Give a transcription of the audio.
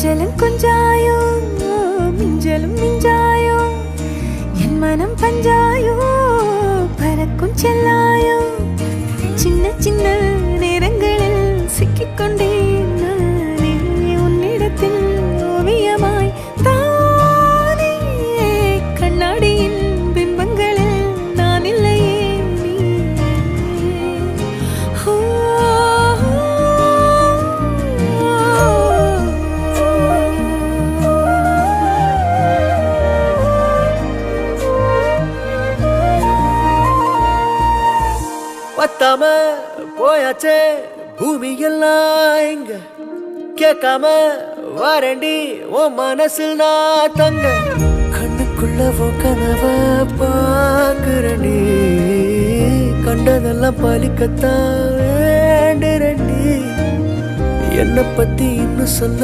கொஞ்சலும் கொஞ்சாயோ மிஞ்சலும் மிஞ்சாயோ என் மனம் பஞ்சாயோ பறக்கும் செல்லாயோ சின்ன சின்ன பத்தாம போயாச்சே பூமி எல்லாம் இங்க கேட்காம வாரண்டி உன் மனசில் நான் தங்க. கண்ணுக்குள்ள உன் கனவ பாக்குறண்டி கண்டதெல்லாம் பலிக்கத்தான் வேண்டுறண்டி. என்னை பத்தி இன்னும் சொல்ல